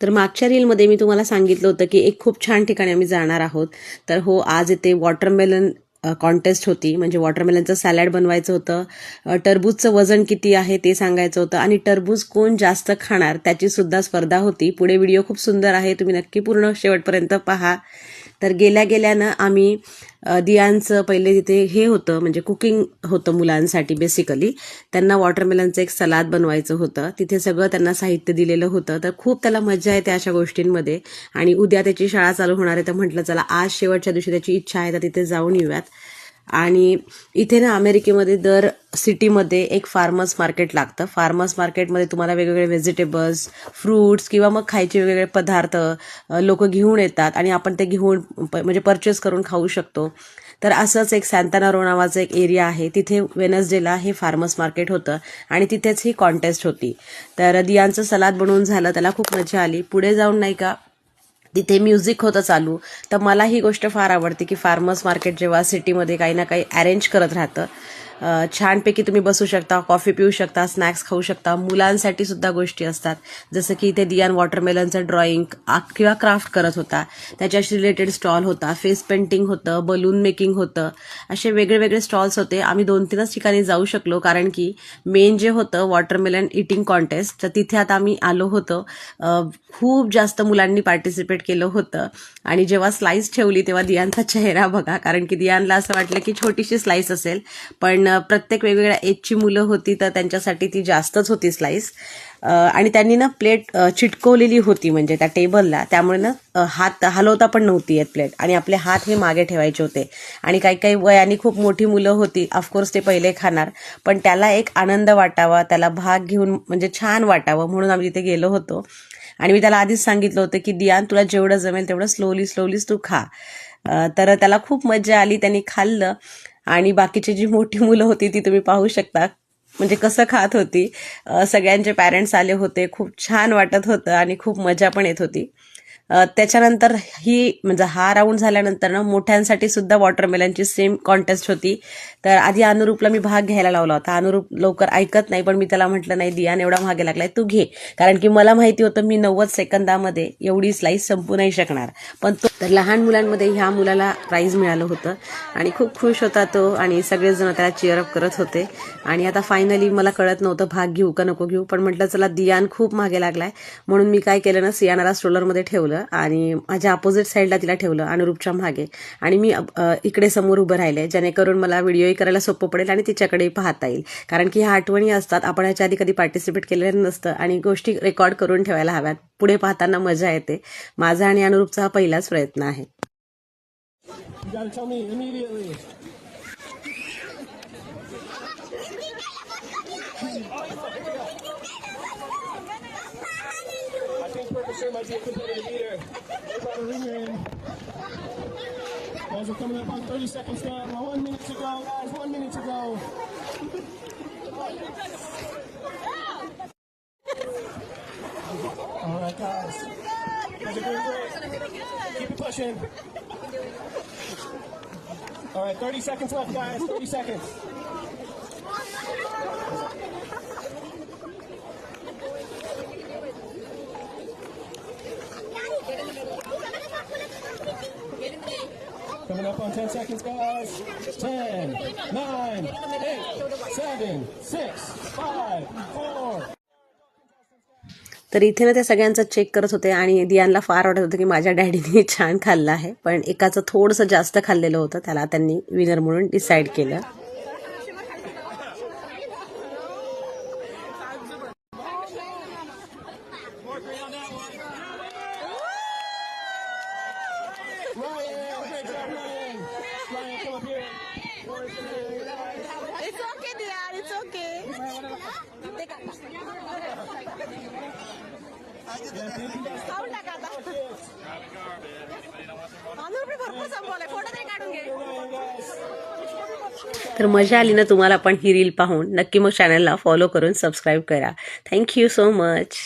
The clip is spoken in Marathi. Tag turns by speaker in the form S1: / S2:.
S1: तर मागच्या रीलमध्ये मी तुम्हाला सांगितलं होतं की एक खूप छान ठिकाणी आम्ही जाणार आहोत. तर हो आज इथे वॉटरमेलन कॉन्टेस्ट होती. म्हणजे वॉटरमेलनचं सॅलॅड बनवायचं होतं. टरबूजचं वजन किती आहे ते सांगायचं होतं. आणि टरबूज कोण जास्त खाणार त्याची सुद्धा स्पर्धा होती. पुढे व्हिडिओ खूप सुंदर आहे. तुम्ही नक्की पूर्ण शेवटपर्यंत पहा. तर गेल्या गेल्यानं आम्ही दियांचं पहिले तिथे हे होतं म्हणजे कुकिंग होतं मुलांसाठी बेसिकली त्यांना वॉटरमेलनचं एक सलाद बनवायचं होतं. तिथे सगळं त्यांना साहित्य दिलेलं होतं. तर खूप त्याला मजा येते अशा गोष्टींमध्ये. आणि उद्या त्याची शाळा चालू होणार आहे तर म्हटलं चला आज शेवटच्या दिवशी त्याची इच्छा आहे तर तिथे जाऊन येऊयात. आणि इथे ना अमेरिकेमध्ये दर सिटीमध्ये एक फार्मर्स मार्केट लागतं. फार्मर्स मार्केटमध्ये तुम्हाला वेगवेगळे व्हेजिटेबल्स फ्रूट्स किंवा मग खायचे वेगवेगळे पदार्थ लोक घेऊन येतात आणि आपण ते घेऊन प- म्हणजे परचेस करून खाऊ शकतो. तर असंच एक सॅन्तानारो नावाचं एक एरिया आहे. तिथे वेनसडेला हे फार्मर्स मार्केट होतं आणि तिथेच ही कॉन्टेस्ट होती. तर दियांचं सलाद बनवून झालं. त्याला खूप मजा आली. पुढे जाऊन नाही का तिथे म्युझिक होतं चालू. तर मला ही गोष्ट फार आवडते की फार्मर्स मार्केट जेव्हा सिटीमध्ये काही ना काही अरेंज करत राहतं छानपैकी तुम्ही बसू शकता कॉफी पिऊ शकता स्नॅक्स खाऊ शकता. मुलांसाठी सुद्धा गोष्टी असतात. जसं की इथे दियान वॉटरमेलनचं ड्रॉइंग किंवा क्राफ्ट करत होता. त्याच्याशी रिलेटेड स्टॉल होता. फेस पेंटिंग होतं बलून मेकिंग होतं. असे वेगळे वेगळे स्टॉल्स होते. आम्ही दोन तीनच ठिकाणी जाऊ शकलो कारण की मेन जे होतं वॉटरमेलन इटिंग कॉन्टेस्ट तर तिथे आता आम्ही आलो होतो. खूप जास्त मुलांनी पार्टिसिपेट केलं होतं. आणि जेव्हा स्लाईस ठेवली तेव्हा दियांचा चेहरा बघा. कारण की दियानला असं वाटलं की छोटीशी स्लाईस असेल. पण प्रत्येक वेगवेगळ्या एजची मुलं होती तर त्यांच्यासाठी ती जास्तच होती स्लाईस आणि त्यांनी ना प्लेट चिटकवलेली होती म्हणजे त्या टेबलला त्यामुळे ना हात हलवता पण नव्हती येत प्लेट आणि आपले हात हे मागे ठेवायचे होते. आणि काही काही वयाने खूप मोठी मुलं होती ऑफकोर्स ते पहिले खाणार. पण त्याला एक आनंद वाटावा त्याला भाग घेऊन म्हणजे छान वाटावं म्हणून आम्ही तिथे गेलो होतो. आणि मी त्याला आधीच सांगितलं होतं की दियान तुला जेवढं जमेल तेवढं स्लोली स्लोलीच तू खा. तर त्याला खूप मजा आली त्यांनी खाल्लं. आणि बाकीची जी मोठी मुलं होती ती तुम्ही पाहू शकता. म्हणजे कसं खात होती. सगळ्यांचे पॅरेंट्स आले होते. खूप छान वाटत होतं आणि खूप मजा पण येत होती. त्याच्यानंतर ही म्हणजे हा राऊंड झाल्यानंतर ना मोठ्यांसाठी सुद्धा वॉटरमेलनची सेम कॉन्टेस्ट होती. तर आधी अनुरूपला मी भाग घ्यायला लावला होता. अनुरूप लवकर ऐकत नाही पण मी त्याला म्हटलं नाही दियान एवढा मागे लागलाय तू घे. कारण की मला माहिती होतं मी नव्वद सेकंदामध्ये एवढी स्लाईस संपू नाही शकणार. पण तो तर लहान मुलांमध्ये ह्या मुलाला प्राईज मिळालं होतं. आणि खूप खुश होता तो आणि सगळेजण त्याला चिअरअप करत होते. आणि आता फायनली मला कळत नव्हतं भाग घेऊ का नको घेऊ. पण म्हटलं चला दियान खूप मागे लागलाय. म्हणून मी काय केलं ना सियानाला स्ट्रोलरमध्ये ठेवलं. आणि माझ्या अपोजिट साईडला तिला ठेवलं अनुरूपच्या मागे. आणि मी इकडे समोर उभं राहिले जेणेकरून मला व्हिडिओही करायला सोपं पडेल आणि तिच्याकडेही पाहता येईल. कारण की ह्या आठवणी असतात आपण याच्या आधी कधी पार्टिसिपेट केलेलं नसतं आणि गोष्टी रेकॉर्ड करून ठेवायला हव्यात. पुढे पाहताना मजा येते. माझा आणि अनुरूपचा हा पहिलाच प्रयत्न आहे.
S2: Percocet might be a competitive eater. Everybody ring in. Guys, we're coming up on 30 seconds now. One minute to go, guys. One minute to go. All right, guys. Guys are doing great. Keep it pushing. All right, 30 seconds left, guys. 30 seconds. Coming up on 10 seconds, guys. 10, 9, 8, 7, 6, 5, 4,
S1: तर इथे ना ते सगळ्यांचं चेक करत होते आणि दियानला फार वाटत होतं की माझ्या डॅडीने छान खाल्लं आहे. पण एकाचं थोडंसं जास्त खाल्लेलं होतं. त्याला त्यांनी विनर म्हणून डिसाईड केलं.
S2: Ryan. Come up here.
S3: It's okay, dear. It's okay. खाऊन टाका आता भरपूर फोटो काढून घे
S1: तर मजा आली ना तुम्हाला पण ही रील पाहून नक्की मग चॅनलला फॉलो करून सबस्क्राईब करा थँक्यू सो मच